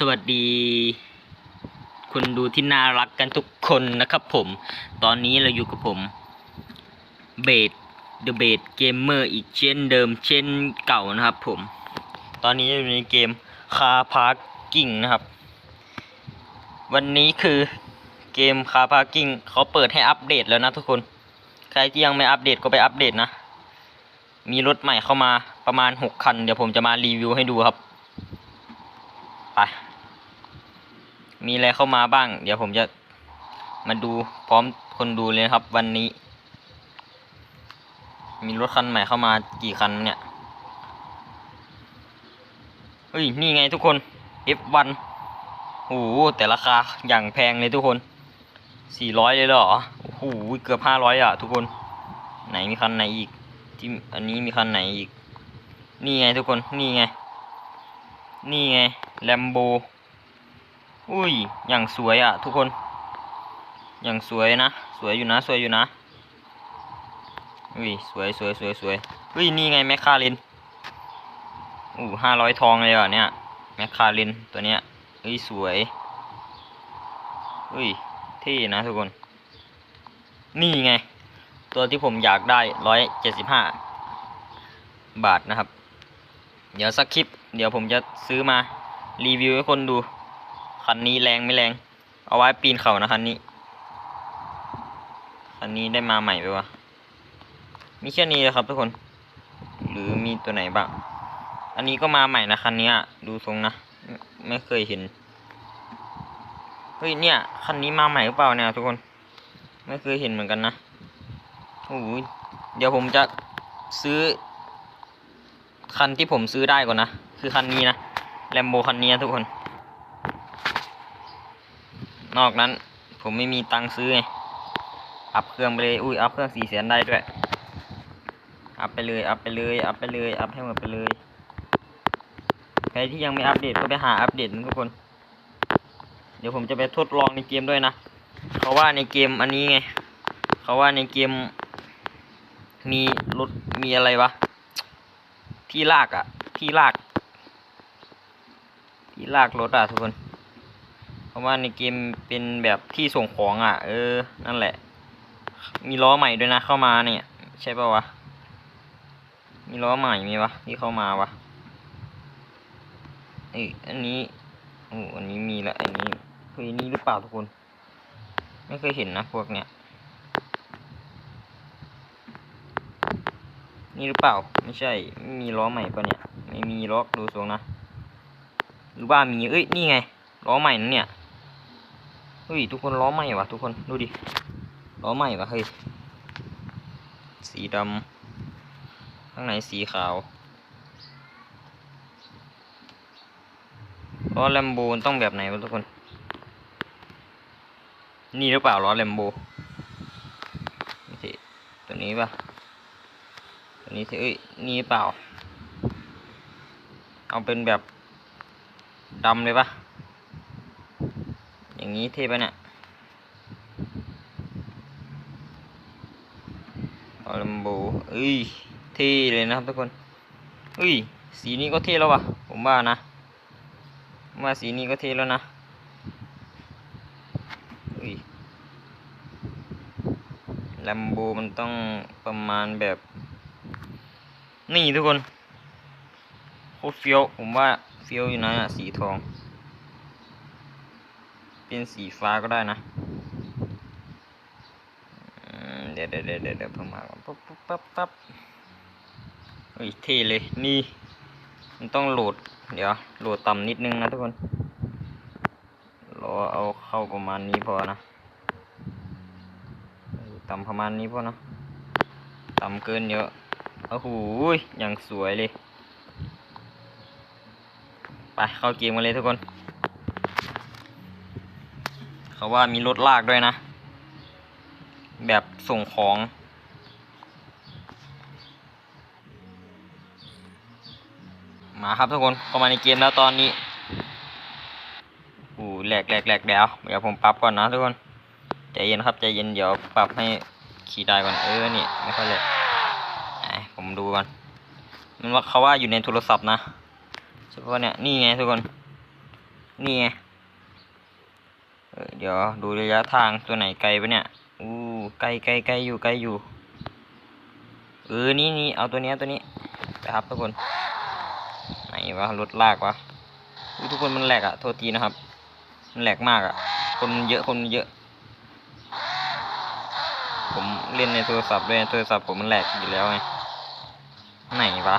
สวัสดีคุณดูที่น่ารักกันทุกคนนะครับผมตอนนี้เราอยู่กับผมเบดเดอะเบดเกมเมอร์อีกเช่นเดิมเช่นเก่านะครับผม ตอนนี้อยู่ในเกมคาพาร์กิ้งนะครับ วันนี้คือเกมคาพาร์กิ้งเขาเปิดให้อัปเดตแล้วนะทุกคน ใครที่ยังไม่อัปเดตก็ไปอัปเดตนะ มีรถใหม่เข้ามาประมาณหกคัน เดี๋ยวผมจะมารีวิวให้ดูครับ ไป มีอะไรเข้ามาบ้าง เดี๋ยวผมจะมาดูพร้อมคนดูเลยนะครับ วันนี้ มีรถคันใหม่เข้ามากี่คันเนี่ยเฮ้ย นี่ไงทุกคน F1 โอ้โหแต่ราคาอย่างแพงเลยทุกคนสี่ร้อยเลยเหรอ โอ้โห เกือบห้าร้อยอะ ทุกคน ไหนมีคันไหนอีก ที่อันนี้มีคันไหนอีก นี่ไงทุกคน นี่ไง นี่ไงแลมโบอุ้ย อย่างสวยอะ ทุกคน อย่างสวยนะ สวยอยู่นะ สวยอยู่นะ อุ้ย สวยสวยสวยสวยอุ้ย นี่ไงแมคคาเรนอู้ห้าร้อยทองเลยอะเนี่ย แมคคาเรนตัวเนี้ยอุ้ย สวย อุ้ยเท่นะทุกคน นี่ไง ตัวที่ผมอยากได้ร้อยเจ็ดสิบห้าบาทนะครับ เดี๋ยวสักคลิป เดี๋ยวผมจะซื้อมารีวิวให้คนดู คันนี้แรงไม่แรง เอาไว้ปีนเขานะคันนี้ คันนี้ได้มาใหม่ไปวะ มีแค่นี้เลยครับทุกคน หรือมีตัวไหนบ้าง อันนี้ก็มาใหม่นะคันนี้ดูทรงนะไม่ไม่เคยเห็น เฮ้ยเนี่ยคันนี้มาใหม่หรือเปล่าเนี่ยทุกคน ไม่เคยเห็นเหมือนกันนะ โอ้โห เดี๋ยวผมจะซื้อ คันที่ผมซื้อได้ก่อนนะ คือคันนี้นะแลมโบคันนี้ทุกคน นอกนั้นผมไม่มีตังค์ซื้อไงอัพเครื่องไปเลย อุ้ย อัพเครื่องสี่แสนได้ด้วย อัพไปเลย อัพไปเลย อัพไปเลย อัพให้หมดไปเลย ใครที่ยังไม่อัปเดตก็ไปหาอัปเดตนะทุกคน เดี๋ยวผมจะไปทดลองในเกมด้วยนะ เขาว่าในเกมอันนี้ไง เขาว่าในเกมมีรถมีอะไรวะ ที่ลากอะที่ลาก ที่ลากรถอะทุกคน เพราะว่าในเกมเป็นแบบที่ส่งของอะเออ นั่นแหละ มีล้อใหม่ด้วยนะเข้ามาเนี่ย ใช่ปะวะ มีล้อใหม่มีวะที่เข้ามาวะเอ้อันนี้โอ้อันนี้มีละ อันนี้เฮ้ยนี่หรือเปล่าทุกคน ไม่เคยเห็นนะพวกเนี้ย นี่หรือเปล่า ไม่ใช่ไม่มีล้อใหม่ปะเนี่ย ไม่มีล็อดูทรงนะหรือว่ามีเอ้ยนี่ไงล้อใหม่นั่นเนี่ยเฮ้ยทุกคนล้อใหม่วะทุกคนดูดิล้อใหม่วะเฮ้ยสีดำข้างในสีขาวล้อแลมโบนต้องแบบไหนวะทุกคน นี่หรือเปล่าล้อแลมโบไม่ใช่ตัวนี้ปะ นี้สิเอ้ยนี่เปล่า เอาเป็นแบบดำเลยปะอย่างนี้เท่ปะเนี่ยล้อแลมโบเอ้ยเท่เลยนะครับทุกคนเฮ้ยสีนี้ก็เท่แล้ววะผมว่านะมว่าสีนี้ก็เท่แล้วนะเฮ้ยแลมโบมันต้องประมาณแบบ นี่ทุกคนโคตรเฟี้ยวผมว่าเฟี้ยวอยู่นะสีทอง เป็นสีฟ้าก็ได้นะเดี๋ยวเดี๋ยวเดี๋ยวเดี๋ยวเดี๋ยวผมมาปั๊บปั๊บปั๊บปั๊บเฮ้ยเท่เลยนี่ มันต้องโหลด เดี๋ยวโหลดต่ำนิดนึงนะทุกคนรอเอาเข้าประมาณนี้พอนะต่ำประมาณนี้พอนะต่ำเกินเยอะ โอ้โหอย่างสวยเลย ไปเข้าเกมกันเลยทุกคน เขาว่ามีรถลากด้วยนะ แบบส่งของมาครับทุกคนเข้ามาในเกมแล้วตอนนี้โอ้แหลกแหลกแหลกเดี๋ยวเดี๋ยวผมปรับก่อนนะทุกคน ใจเย็นครับใจเย็นเดี๋ยวปรับให้ขี่ได้ก่อนเออนี่ไม่ค่อยแหลก ดูก่อนมันว่าเขาว่าอยู่ในโทรศัพท์นะเฉพาะเนี่ยนี่ไงทุกคนนี่ไงเเดี๋ยวดูระยะทางตัวไหนไกลปะเนี่ยอู้ไกลไกลไกลอยู่ไกลอยู่เออนี่นี่เอาตัวเนี้ยตัวนี้ไปครับทุกคนไหนวะรถลากวะทุกคนมันแหลกอะโทษทีนะครับ มันแหลกมากอะคนเยอะคนเยอะ ผมเล่นในโทรศัพท์ด้วยโทรศัพท์ผมมันแหลกอยู่แล้วไง ไหนวะ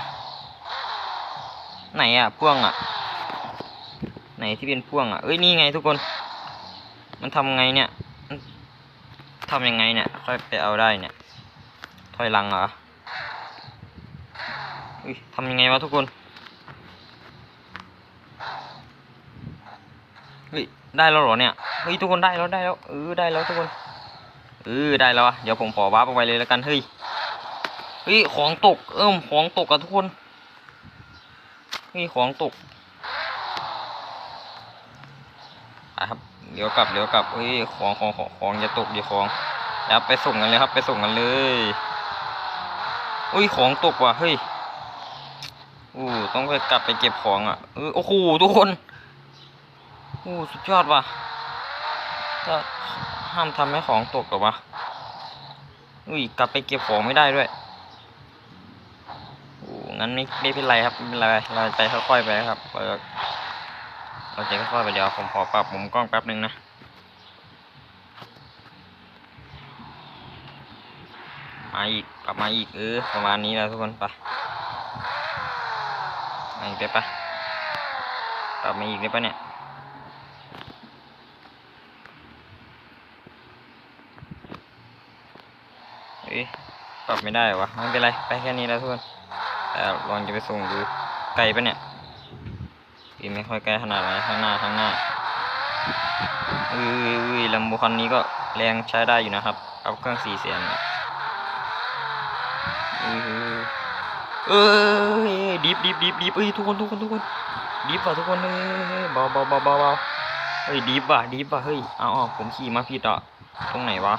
ไหนอะพ่วงอะไหนที่เป็นพ่วงอะเอ้ยนี่ไงทุกคน มันทำไงเนี่ยทำยังไงเนี่ยค่อยไปเอาได้เนี่ยถอยหลังเหรออุ้ยทำยังไงวะทุกคนเฮ้ยได้แล้วเหรอเนี่ยเฮ้ยทุกคนได้แล้วได้แล้วเออได้แล้วทุกคนเออได้แล้วเดี๋ยวผมขอวาร์ปไปเลยแล้วกันเฮ้ย เฮ้ยของตก เอิ่มของตกอะทุกคนเฮ้ยของตกอะครับเดี๋ยวกลับเดี๋ยวกลับเฮ้ยของของของของอย่าตกดิของแล้วไปส่งกันเลยครับ ไปส่งกันเลยอุ้ยของตกว่ะเฮ้ยอู้ต้องไปกลับไปเก็บของอะเออโอ้โหทุกคนอู้สุดยอดว่ะถ้าห้ามทำให้ของตกหรอวะอุ้ยกลับไปเก็บของไม่ได้ด้วย โอ้งั้นไม่ไม่เป็นไรครับไม่เป็นไรเราไปค่อยๆไปครับเราเราจะค่อยๆไปเดี๋ยวผมขอปรับมุมกล้องแป๊บนึงนะมาอีกปรับมาอีกเออประมาณนี้แล้วทุกคนไปมาอีกได้ปะปรับมาอีกได้ปะเนี่ยเอ้ยปรับไม่ได้วะไม่เป็นไรไปแค่นี้แล้วทุกคน แต่ลองจะไปส่งดูไกลปะเนี่ยอีไม่ค่อยไกลขนาดไหนข้างหน้าข้างหน้าอุ้ยอุ้ยลำโบคันนี้ก็แรงใช้ได้อยู่นะครับ เอาเครื่องสี่เสียนอุ้ยอุ้ยเอ้ยดิฟดิฟดิฟดิฟเอ้ยทุกคนทุกคนทุกคนดิฟว่ะทุกคนเอ้ยเบาเบาเบาเบาเบาเฮ้ยดิฟว่ะดิฟว่ะเฮ้ยเอาเอผมขี่มาผิดอะตรงไหนวะ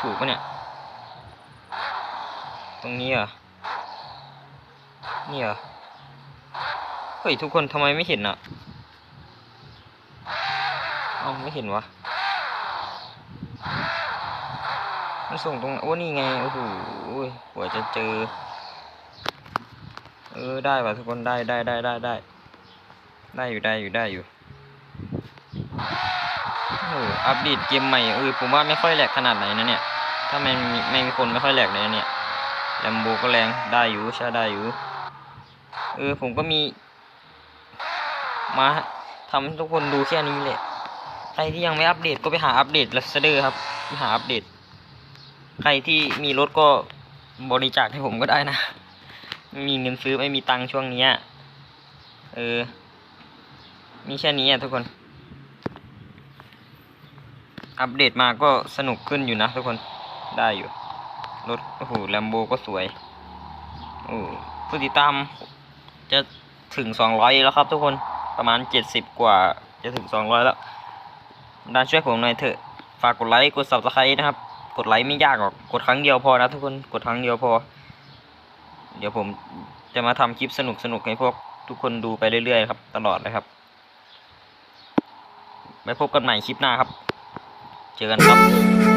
ถูกปะเนี่ย ตรงนี้เหรอนี่เหรอเฮ้ยทุกคนทำไมไม่เห็นอะเอ้าไม่เห็นวะมันส่งตรงนโอ้นี่ไงโอ้โหกว่าจะเจอ เออได้ป่ะทุกคนได้ได้ได้ได้ได้ได้อยู่ได้อยู่ได้อยู่โอ้โหอัปเดตเกมใหม่เออผมว่าไม่ค่อยแหลกขนาดไหนนะเนี่ย ถ้าไม่มีไม่มีคนไม่ค่อยแหลกเลยนะเนี่ย แลมโบก็แรงได้อยู่ใช้ได้อยู่ เออผมก็มี มาทำให้ทุกคนดูแค่นี้แหละ ใครที่ยังไม่อัปเดตก็ไปหาอัปเดตลัสเดอร์ครับไปหาอัปเดต ใครที่มีรถก็บริจาคให้ผมก็ได้นะ ไม่มีเงินซื้อไม่มีตังค์ช่วงนี้เออ มีแค่นี้อะทุกคน อัปเดตมาก็สนุกขึ้นอยู่นะทุกคน ได้อยู่ รถโอ้โหแลมโบก็สวยโอ้ผู้ติดตามจะถึงสองร้อยแล้วครับทุกคนประมาณเจ็ดสิบกว่าจะถึงสองร้อยแล้วดันช่วยผมหน่อยเถอะฝากกดไลค์กด subscribe นะครับ กดไลค์ไม่ยากหรอกกดครั้งเดียวพอนะทุกคนกดครั้งเดียวพอ เดี๋ยวผมจะมาทำคลิปสนุกสนุกๆให้พวกทุกคนดูไปเรื่อยๆครับตลอดเลยครับไปพบกันใหม่คลิปหน้าครับ เจอกันครับ